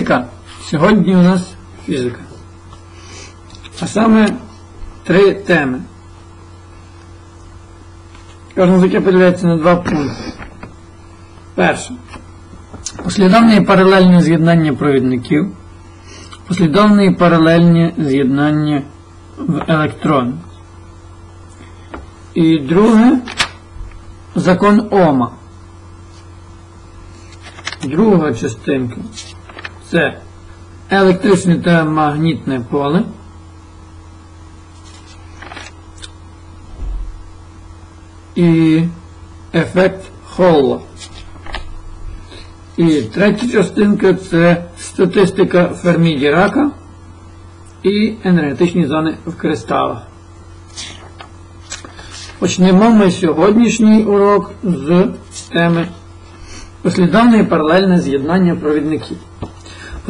Фізика. Сьогодні у нас фізика. А саме три теми. Кожна з яких поділяється на два пункти. Перше. Послідовне і паралельне з'єднання провідників. Послідовне і паралельне з'єднання в електроні. І друге закон Ома. Друга частинка це електричне та магнітне поле. І ефект Холла. І третя частинка це статистика Фермі Дірака і енергетичні зони в кристалах. Почнемо ми сьогоднішній урок з теми послідовне і паралельне з'єднання провідників.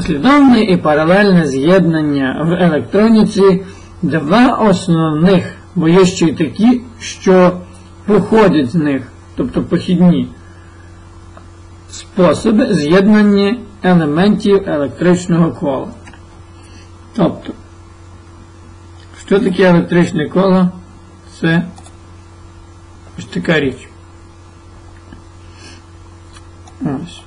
Послідовне і паралельне з'єднання в електроніці два основних, бо є ще й такі, що походять з них, тобто похідні способи з'єднання елементів електричного кола. Тобто, що таке електричне коло? Це ось така річ. Ось.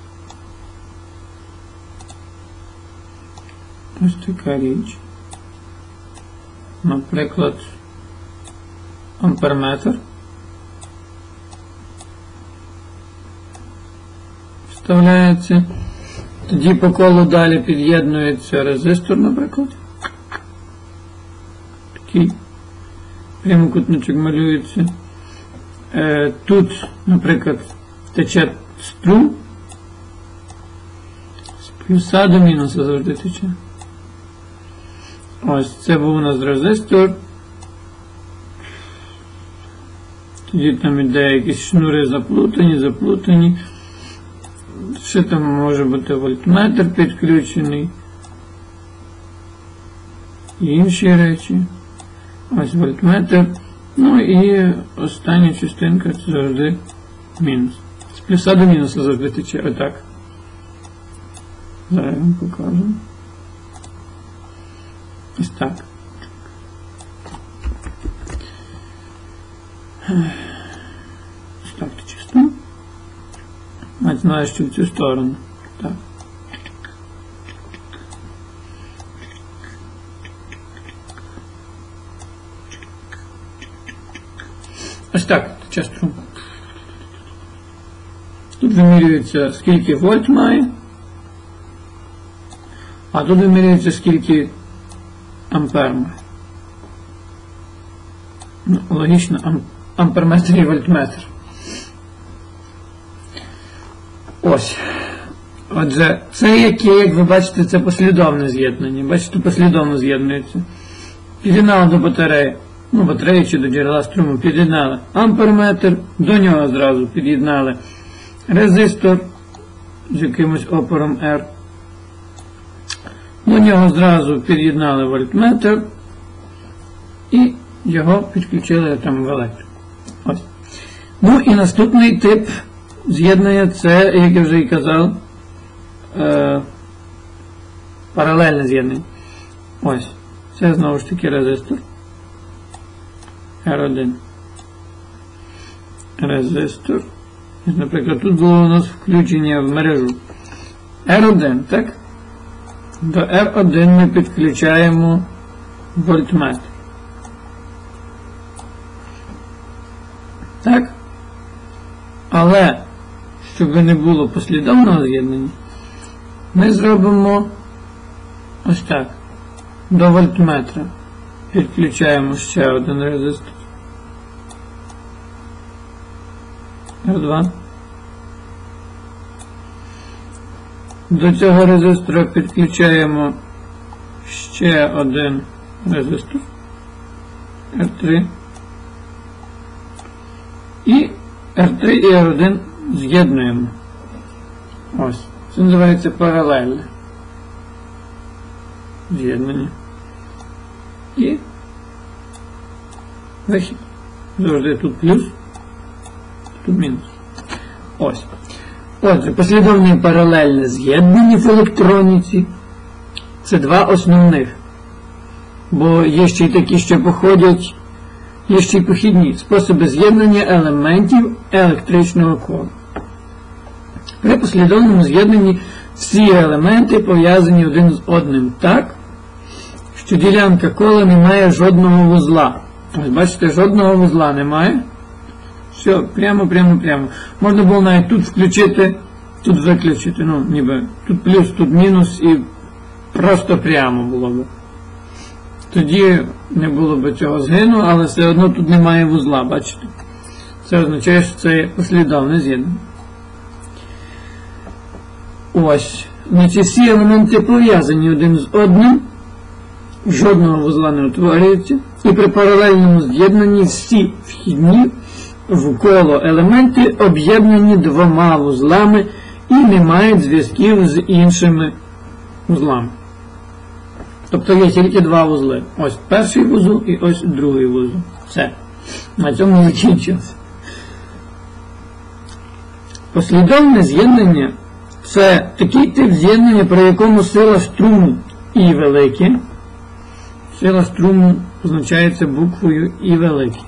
Ось така річ. Наприклад, амперметр. Вставляється. Тоді по колу далі під'єднується резистор, наприклад. Такий прямокутничок малюється. Тут, наприклад, тече струм. Плюса до мінуса завжди тече. Ось це був у нас резистор. Тоді там іде якісь шнури заплутані, заплутані. Ще там може бути вольтметр підключений. І інші речі. Ось вольтметр. Ну і остання частинка це завжди мінус. З плюса до мінуса завжди тече. Отак. Зараз я вам покажу. Ось так. Ось так тече струм. Мать знає, що в цю сторону. Так. Ось так, тече струм. Тут вимірюється, скільки вольт має, а тут вимірюється, скільки ампер має. Ну, логічно, ам, амперметр і вольтметр. Ось. Отже, це яке, як ви бачите, це послідовне з'єднання. Бачите, послідовно з'єднується. Під'єднали до батареї, ну, батареї чи до джерела струму, під'єднали амперметр, до нього зразу під'єднали резистор з якимось опором R. До нього зразу під'єднали вольтметр і його підключили там в електрику. Ось. Ну і наступний тип з'єднання це, як я вже і казав, е, паралельне з'єднання. Ось. Це знову ж таки резистор. R1. Резистор. Наприклад, тут було у нас включення в мережу. R1, так? До R1 ми підключаємо вольтметр. Так? Але, щоб не було послідовного з'єднання, ми зробимо ось так. До вольтметра підключаємо ще один резистор. R2. До цього резистора підключаємо ще один резистор R3. І R3 і R1 з'єднуємо. Ось. Це називається паралельне з'єднання. І вихід. Завжди тут плюс, тут мінус. Ось. Отже, послідовне і паралельне з'єднання в електроніці це два основних. Бо є ще й такі, що походять, є ще й похідні способи з'єднання елементів електричного кола. При послідовному з'єднанні всі елементи пов'язані один з одним так, що ділянка кола не має жодного вузла. Ось бачите, жодного вузла немає. Все, прямо, прямо, прямо. Можна було навіть тут включити, тут виключити. Ну, ніби тут плюс, тут мінус і просто прямо було б. Тоді не було б цього згину, але все одно тут немає вузла, бачите? Це означає, що це послідовне з'єднання. Ось. Значить, всі елементи пов'язані один з одним, жодного вузла не утворюється, і при паралельному з'єднанні всі вхідні в коло елементи об'єднані двома вузлами і не мають зв'язків з іншими вузлами. Тобто є тільки два вузли. Ось перший вузол і ось другий вузол. Все. На цьому закінчилося. Послідовне з'єднання це такий тип з'єднання, при якому сила струму І велике. Сила струму позначається буквою І велике.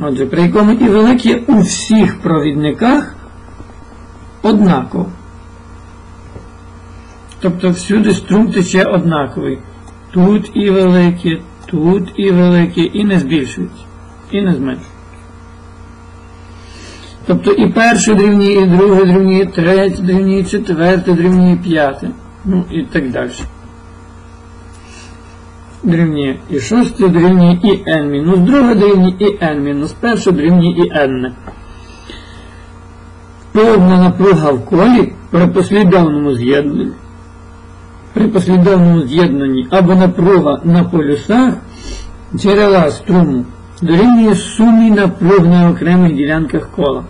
Отже, при якому І велике у всіх провідниках однаково. Тобто всюди струм тече однаковий. Тут і велике, тут і велике, і не збільшується, і не зменшується. Тобто і перше дорівнює, і друге дорівнює, і третє дорівнює, і четверте дорівнює, і п'яте. Ну і так далі. Дорівнює і шосте дорівнює і n мінус друге дорівнює і n мінус перше дорівнює і n. Повна напруга в колі при послідовному з'єднанні. При послідовному з'єднанні або напруга на полюсах джерела струму дорівнює сумі напруг на окремих ділянках кола.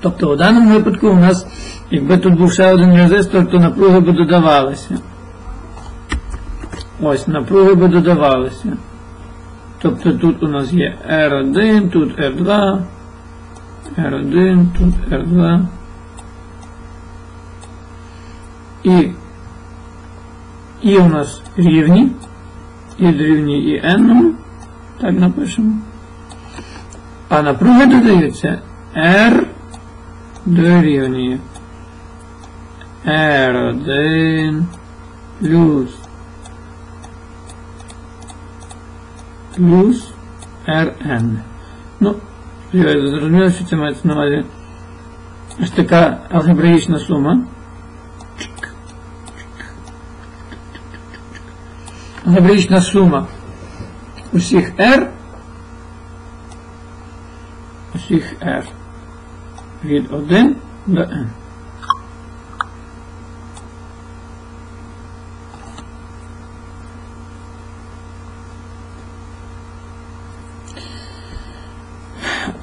Тобто у даному випадку у нас, якби тут був ще один резистор, то напруги би додавалися. Ось, напруги би додавалися. Тобто тут у нас є R1, тут R2, R1, тут R2. І і у нас рівні, і дорівнює і n, так напишемо. А напруги додаються R дорівнює R1 плюс плюс Rn. Ну, зрозуміло, що це мається на увазі ось така алгебраїчна сума. Алгебраїчна сума усіх R усіх R від 1 до n.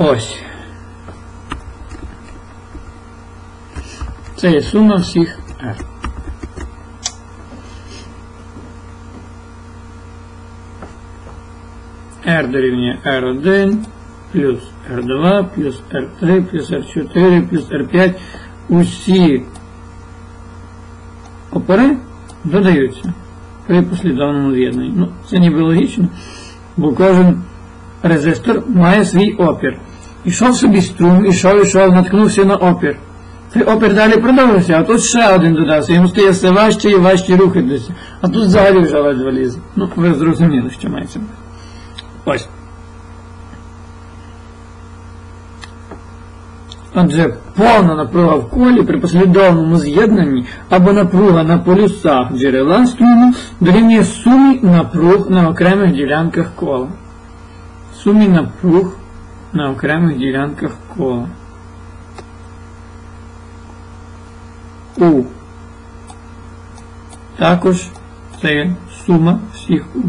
Ось. Це є сума всіх R. R дорівнює R1 плюс R2 плюс R3 плюс R4 плюс R5. Усі опери додаються при послідовному з'єднанні. Ну, це ніби логічно, бо кожен резистор має свій опір. Ішов собі струм, ішов, ішов, наткнувся на опір. Цей опір далі продовжився, а тут ще один додався. Йому стає все важче і важче рухатися. А тут взагалі вже ледве лізе. Ну, ви зрозуміли, що мається. Ось. Отже, повна напруга в колі при послідовному з'єднанні або напруга на полюсах джерела струму дорівнює сумі напруг на окремих ділянках кола. Сумі напруг на окремих ділянках кола. У. Також це сума всіх У.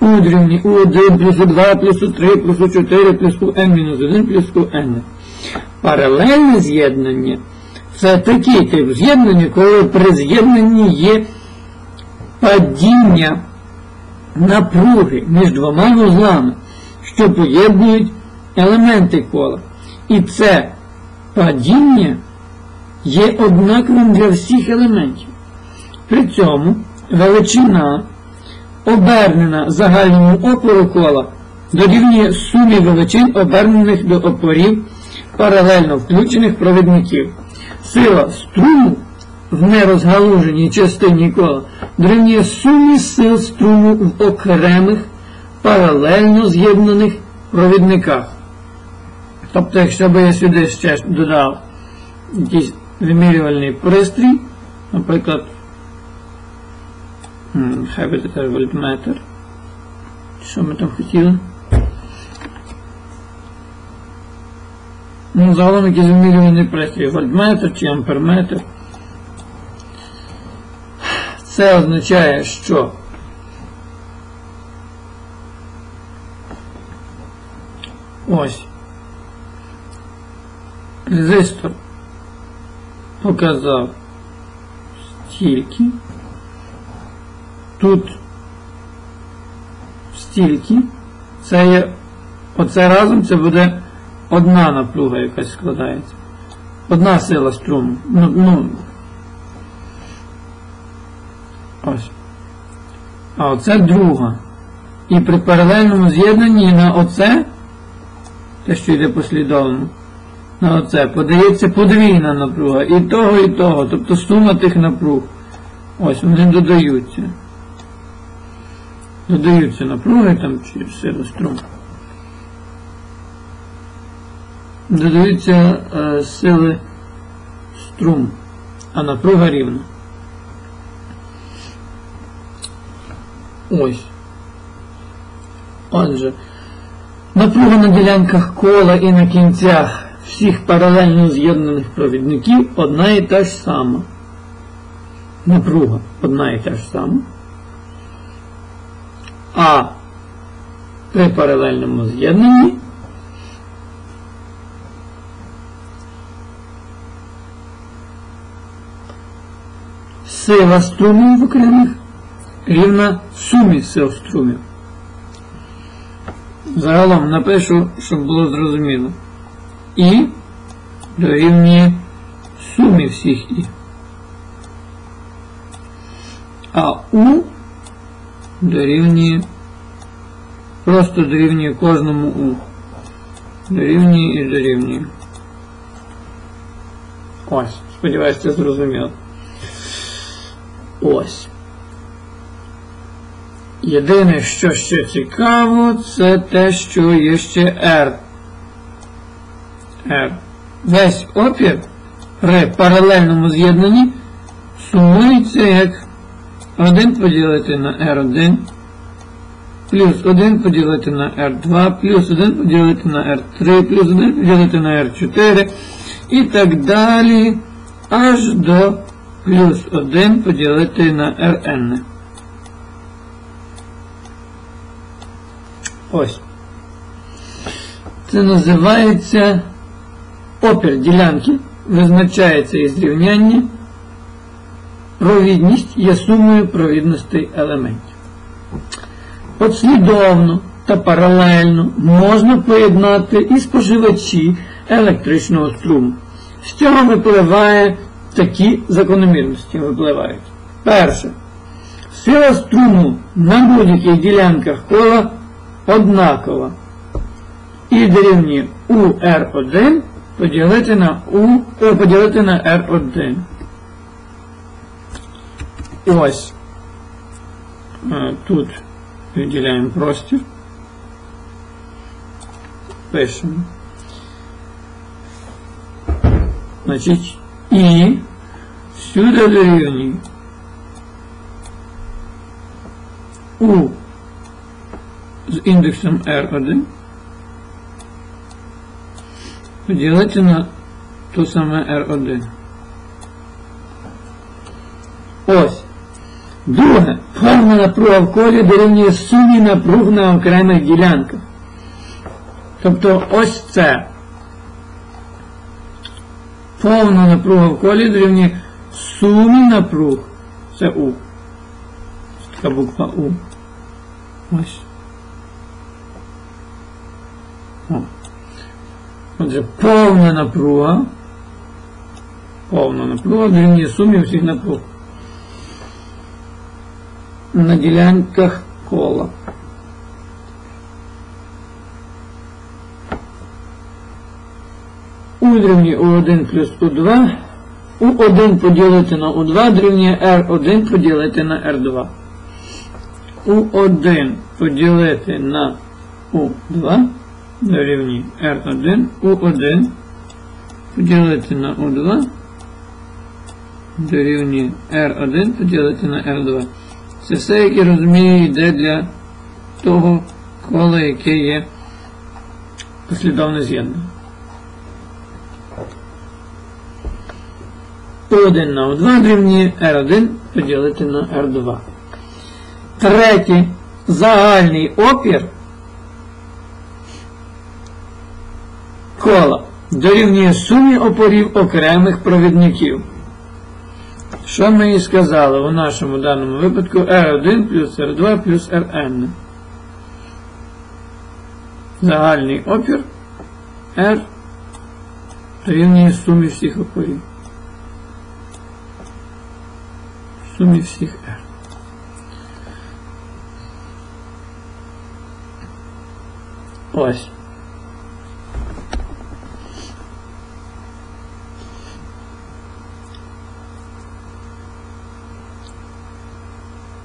У дорівнює У1 плюс У2 плюс У3 плюс У4 плюс УН мінус 1 плюс УН. Паралельне з'єднання це такий тип з'єднання, коли при з'єднанні є падіння напруги між двома вузлами, що поєднують елементи кола. І це падіння є однаковим для всіх елементів. При цьому величина, обернена загальному опору кола, дорівнює сумі величин, обернених до опорів паралельно включених провідників. Сила струму в нерозгалуженій частині кола дорівнює сумі сил струму в окремих паралельно з'єднаних провідниках. Тобто, якщо б я сюди ще додав якийсь вимірювальний пристрій, наприклад, хай би тепер вольтметр. Що ми там хотіли? Ну, загалом якийсь вимірювальний пристрій, вольтметр чи амперметр. Це означає, що ось резистор показав стільки, тут стільки, це є, оце разом це буде одна напруга якась складається. Одна сила струму. Ну, ну, ось. А оце друга. І при паралельному з'єднанні на оце, те, що йде послідовно, на оце подається подвійна напруга. І того, і того. Тобто сума тих напруг. Ось вони додаються. Додаються напруги там чи сила струму. Додаються е, сили струм, а напруга рівна. Ось. Отже, напруга на ділянках кола і на кінцях всіх паралельно з'єднаних провідників одна і та ж сама. Напруга одна і та ж сама. А при паралельному з'єднанні сила струмів в окремих рівна сумі сил струмів. Загалом напишу, щоб було зрозуміло. І дорівнює сумі всіх І. А У дорівнює просто дорівнює кожному У. Дорівнює і дорівнює. Ось, сподіваюся, це зрозуміло. Ось. Єдине, що ще цікаво, це те, що є ще R. R. Весь опір при паралельному з'єднанні сумується як 1 поділити на R1, плюс 1 поділити на R2, плюс 1 поділити на R3, плюс 1 поділити на R4 і так далі аж до плюс 1 поділити на Rn. Ось. Це називається опір ділянки, визначається із рівняння. Провідність є сумою провідностей елементів. Послідовно та паралельно можна поєднати і споживачі електричного струму. З цього випливає такі закономірності випливають. Перше. Сила струму на будь-яких ділянках кола однакова. І дорівнює УР1 поділити на У, о, поділити на R1. Ось. Тут виділяємо простір. Пишемо. Значить, і сюди дорівнює У з індексом R1 поділити на то саме R1. Ось. Друге, повна напруга в колі дорівнює сумі напруг на окремих ділянках. Тобто ось це. Повна напруга в колі дорівнює сумі напруг. Це У. Така буква У. Ось. О. Отже, повна напруга. Повна напруга дорівнює сумі всіх напруг. На ділянках кола. У дорівнює У1 плюс У2. У1 поділити на У2 дорівнює R1 поділити на R2. У1 поділити на У2 дорівнює R1. У1 поділити на У2 дорівнює R1 поділити на R2. Це все, як я розумію, йде для того кола, яке є послідовне з'єднання. У1 на У2 дорівнює R1 поділити на R2. Третє. Загальний опір кола дорівнює сумі опорів окремих провідників. Що ми і сказали у нашому даному випадку R1 плюс R2 плюс Rn. Загальний опір R дорівнює сумі всіх опорів. Сумі всіх R. Ось.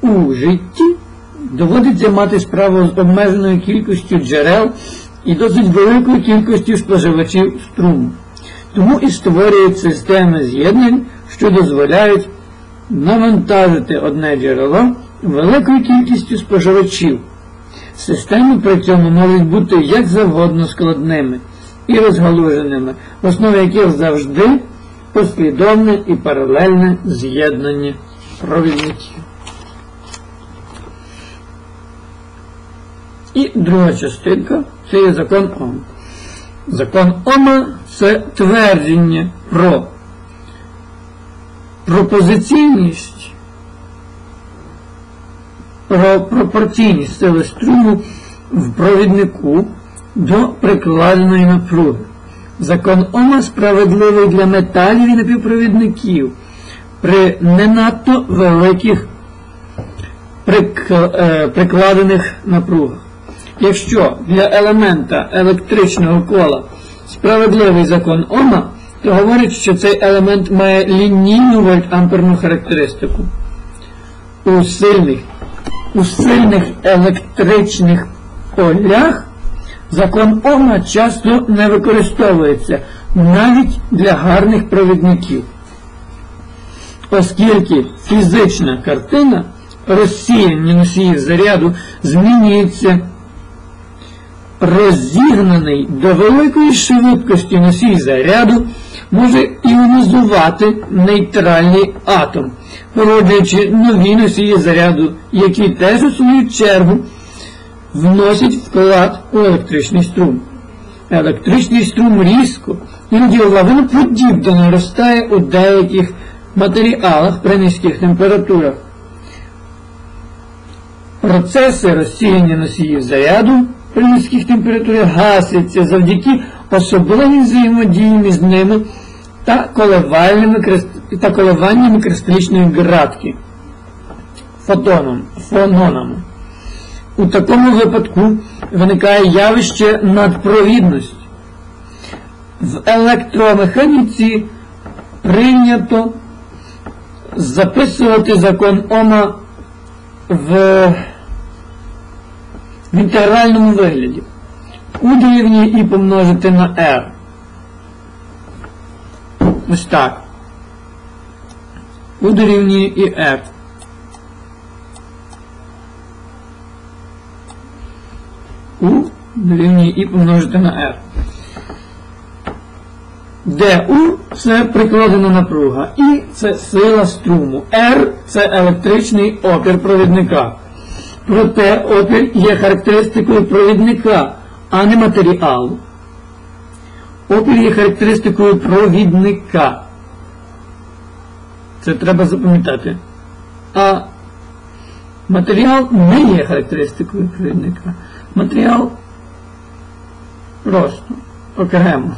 У житті доводиться мати справу з обмеженою кількістю джерел і досить великою кількістю споживачів струму. Тому і створюють системи з'єднань, що дозволяють навантажити одне джерело великою кількістю споживачів. Системи при цьому можуть бути як завгодно складними і розгалуженими, в основі яких завжди послідовне і паралельне з'єднання провідників. І друга частинка це є закон Ома. Закон Ома це твердження про пропозиційність, про пропорційність сили струму в провіднику до прикладеної напруги. Закон Ома справедливий для металів і напівпровідників при не надто великих прикладених напругах. Якщо для елемента електричного кола справедливий закон Ома, то говорить, що цей елемент має лінійну вольтамперну характеристику. У сильних, у сильних електричних полях закон Ома часто не використовується навіть для гарних провідників. Оскільки фізична картина розсіяння носіїв заряду змінюється розігнаний до великої швидкості носій заряду може іонізувати нейтральний атом, породжуючи нові носії заряду, які теж у свою чергу вносять вклад у електричний струм. Електричний струм різко, іноді лавиноподібно наростає у деяких матеріалах при низьких температурах. Процеси розсіяння носіїв заряду при низьких температурах гасяться завдяки особливій взаємодії між ними та та коливаннями кристалічної градки фотоном, фононами. У такому випадку виникає явище надпровідності. В електромеханіці прийнято записувати закон Ома в в інтегральному вигляді. У дорівнює і помножити на R. Ось так. У дорівнює і R. У дорівнює і помножити на R. Де У це прикладена напруга. І це сила струму. R це електричний опір провідника. Проте опір є характеристикою провідника, а не матеріалу. Опір є характеристикою провідника. Це треба запам'ятати. А Матеріал не є характеристикою провідника. Матеріал просто окремо.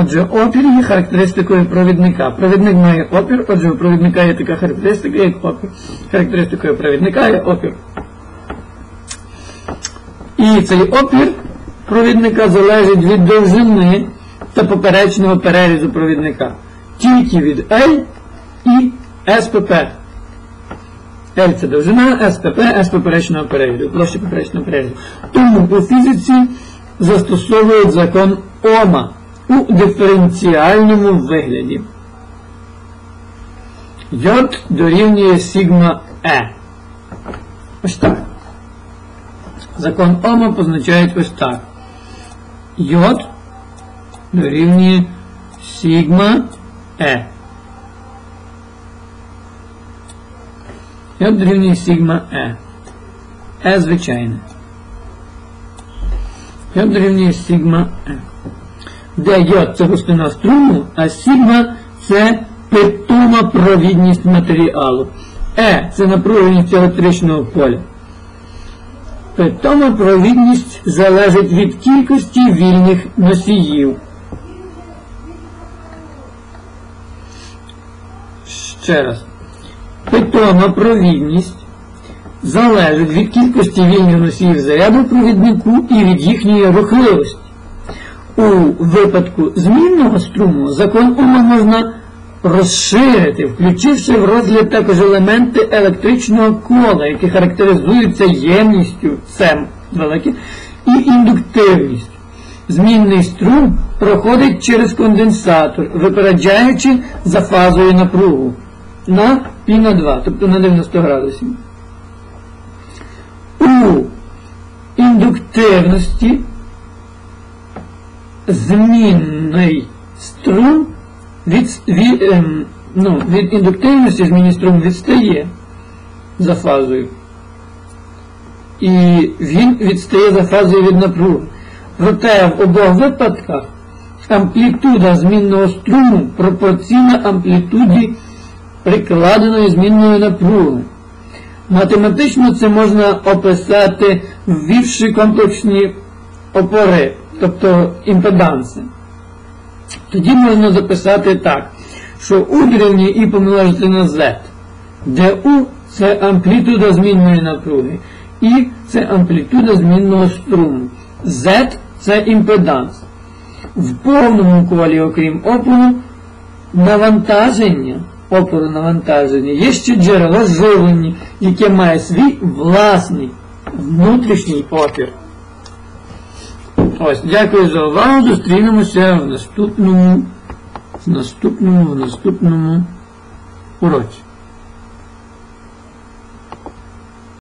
Отже, опір є характеристикою провідника. Провідник має опір, отже, у провідника є така характеристика, як опір. Характеристикою провідника є опір. І цей опір провідника залежить від довжини та поперечного перерізу провідника. Тільки від L і СПП. L це довжина, СПП, S поперечного перерізу, площа поперечного перерізу. Тому у фізиці застосовують закон Ома у диференціальному вигляді. J дорівнює сигма Е. Ось так. Закон Ома позначають ось так. J дорівнює сигма Е. J дорівнює сигма Е. Е звичайне. J дорівнює сигма Е. Де це густина струму, а сигма це питома провідність матеріалу. Е це напруженість електричного поля. Питома провідність залежить від кількості вільних носіїв. Ще раз. Питома провідність залежить від кількості вільних носіїв заряду в провіднику і від їхньої рухливості. У випадку змінного струму закон Ома можна розширити, включивши в розгляд також елементи електричного кола, які характеризуються ємністю Сем велике, і індуктивністю. Змінний струм проходить через конденсатор, випереджаючи за фазою напругу на π на 2, тобто на 90 градусів. У індуктивності змінний струм від, від, ем, ну, від індуктивності змінний струм відстає за фазою. І він відстає за фазою від напруги. Проте в обох випадках амплітуда змінного струму пропорційна амплітуді прикладеної змінної напруги. Математично це можна описати, ввівши комплексні опори, тобто імпеданси. Тоді можна записати так, що У дорівнює І помножити на Z, де У це амплітуда змінної напруги, І це амплітуда змінного струму, Z це імпеданс. В повному колі, окрім опору, навантаження, опору навантаження, є ще джерело живлення, яке має свій власний внутрішній опір. Ось, дякую за увагу. Зустрінемося в наступному, в наступному, в наступному уроці.